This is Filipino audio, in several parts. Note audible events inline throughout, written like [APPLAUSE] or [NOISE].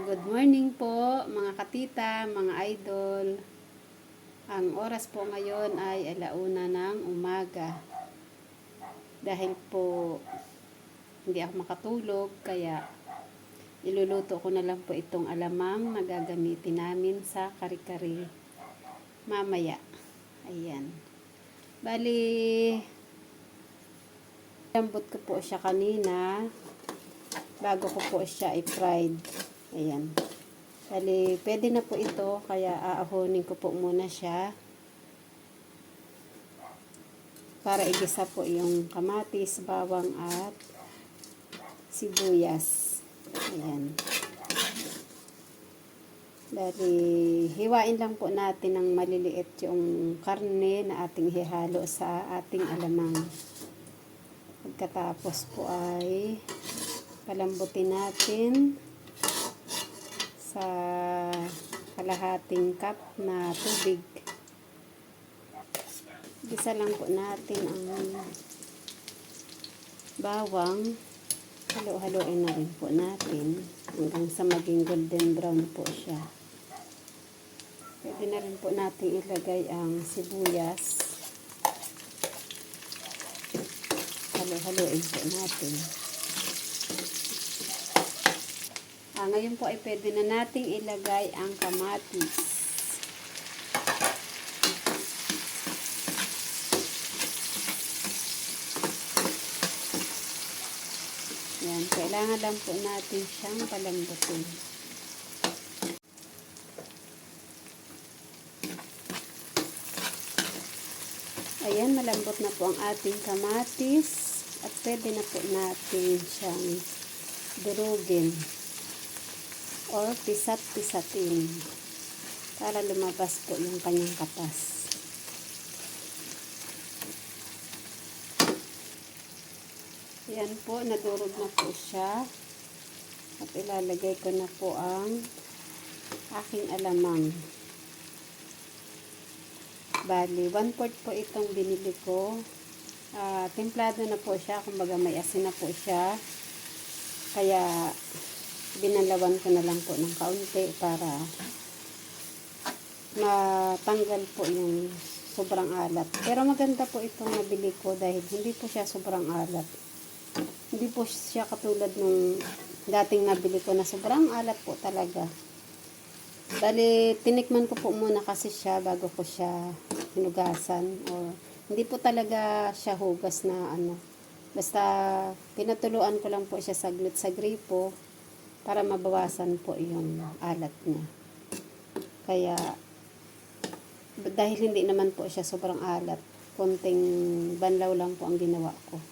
good morning po mga katita, mga idol. Ang oras po ngayon ay alauna ng umaga. Dahil po hindi ako makatulog, kaya iluluto ko na lang po itong alamang na gagamitin namin sa kari-kari mamaya. Ayan. Bali, lambot ko po siya kanina bago ko po siya i-fried. Ayan. Bali, pwede na po ito, kaya aahonin ko po muna siya. Para igisa po yung kamatis, bawang at sibuyas. Ayan. Bali, hiwain lang po natin ng maliliit yung karne na ating hihalo sa ating alamang. Pagkatapos po ay palambutin natin sa kalahating cup na tubig. Isa lang po natin ang bawang. Halo-haloin na rin po natin hanggang sa maging golden brown po siya. Pwede na rin po natin ilagay ang sibuyas. Halo-haloin po natin. Ah, ngayon po ay pwede na nating ilagay ang kamatis. Yan, kailangan lang po natin siyang palambutin. Ayan, malambot na po ang ating kamatis at pwede na po natin siyang durugin or pisat-pisatin para lumabas po yung kanyang katas. Yan po, nadurog na po siya. At ilalagay ko na po ang aking alamang. Bali, one fourth po itong binili ko. Ah, templado na po siya, kumbaga may asin na po siya. Kaya, binalawan ko na lang po ng kaunti para matanggal po yung sobrang alat. Pero maganda po itong nabili ko dahil hindi po siya sobrang alat. Hindi po siya katulad nung dating nabili ko na sobrang alat po talaga. Bali, tinikman ko po muna kasi siya bago ko siya hinugasan. O, hindi po talaga siya hugas na ano. Basta, pinatuluan ko lang po siya saglit sa gripo para mabawasan po yung alat niya. Kaya, dahil hindi naman po siya sobrang alat, konting banlaw lang po ang ginawa ko.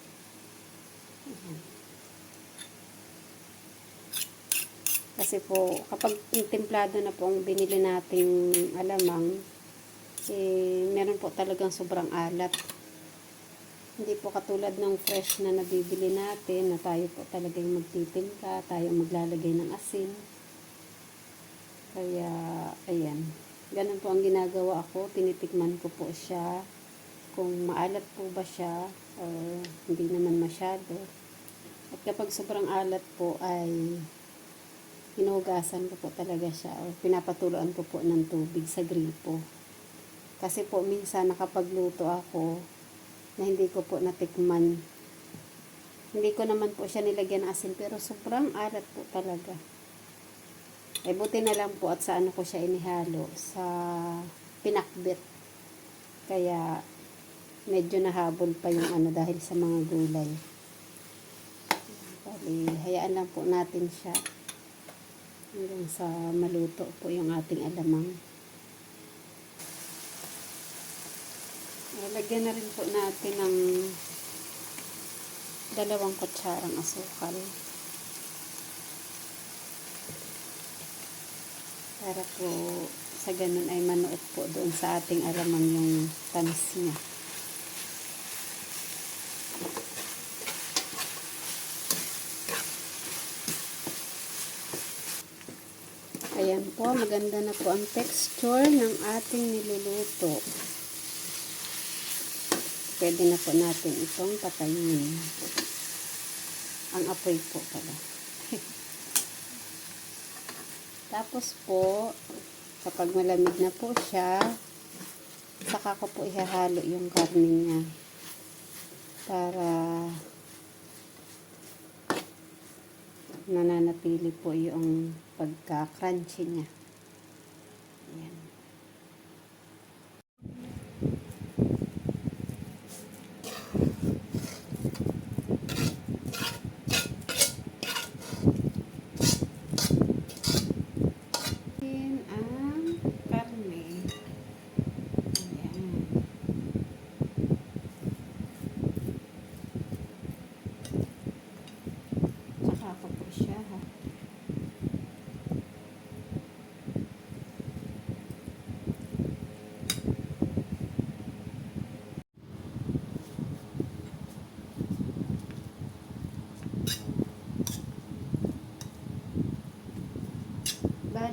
Kasi po, kapag templado na po ang binili nating alamang, eh, meron po talagang sobrang alat. Hindi po katulad ng fresh na nabibili natin, na tayo po talaga yung magtitimka, tayo maglalagay ng asin. Kaya, ayan. Ganun po ang ginagawa ko. Tinitikman ko po siya. Kung maalat po ba siya, or hindi naman masyado. At kapag sobrang alat po ay hinugasan ko po talaga siya o pinapatuluan ko po ng tubig sa gripo. Kasi po minsan nakapagluto ako na hindi ko po natikman. Hindi ko naman po siya nilagyan ng asin pero sobrang alat po talaga. Eh buti na lang po at sa ano ko siya inihalo sa pinakbit. Kaya medyo nahabol pa yung ano dahil sa mga gulay. Bali, hayaan lang po natin siya hanggang sa maluto po yung ating alamang. Lagyan na rin po natin ng dalawang kutsarang asukal. Para po sa ganun ay manuot po doon sa ating alamang yung tamis niya. Ayan po, maganda na po ang texture ng ating niluluto. Pwede na po natin itong patayin. Ang apoy po pala. [LAUGHS] Tapos po, kapag malamig na po siya, saka ko po ihahalo yung karne niya. Para nananatili po yung pagka-crunchy niya. Ayan ang karne. Ayan. Tsaka ko po siya ha.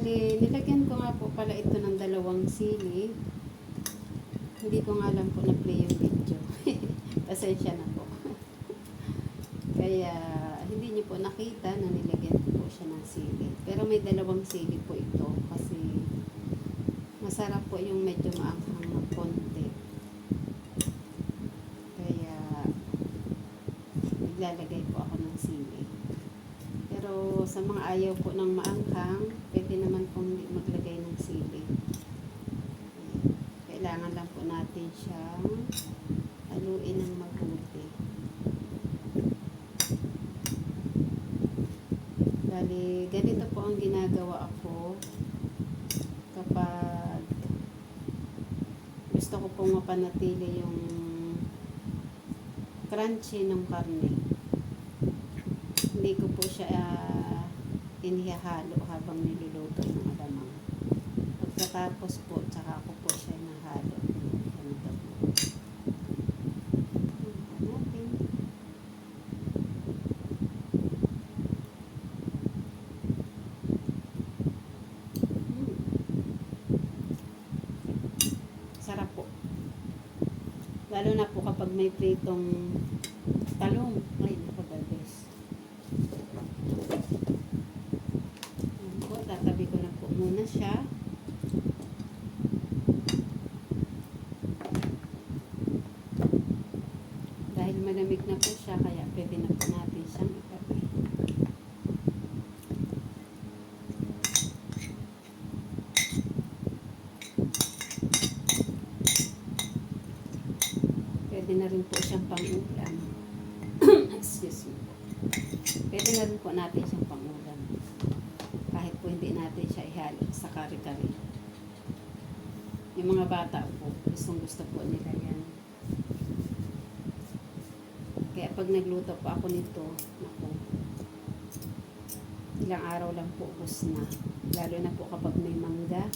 Bali, nilagyan ko nga po pala ito ng dalawang sili. Hindi ko nga alam po na-play yung video. [LAUGHS] Pasensya na po. [LAUGHS] Kaya, hindi niyo po nakita na nilagyan ko po siya ng sili. Pero may dalawang sili po ito kasi masarap po yung medyo maanghang na konti. Kaya, naglalagay po. Pero sa mga ayaw po ng maanghang, pwede naman pong maglagay ng sili. Kailangan lang po natin siyang haluin ng mabuti. Bali, ganito po ang ginagawa ako kapag gusto ko pong mapanatili yung crunchy ng karne hindi ko po siya uh, inihahalo habang niluluto ng alamang. Pagkatapos po, tsaka ko po siya nahalo. Ganito po. Sarap po. Lalo na po kapag may pritong talong. Ay, napagabes. Ayan po, tatabi ko siya. Dahil malamig na po siya, kaya pwede na po natin siyang itabi. Pwede na rin po siyang pang-ulam. [COUGHS] Excuse me. Pwede na rin po natin siyang pang-ulam. Kahit po hindi ihalo sa kare-kare. Yung mga bata po, gustong gusto po nila yan. Kaya pag nagluto po ako nito, naku, ilang araw lang po ubos na. Lalo na po kapag may mangga.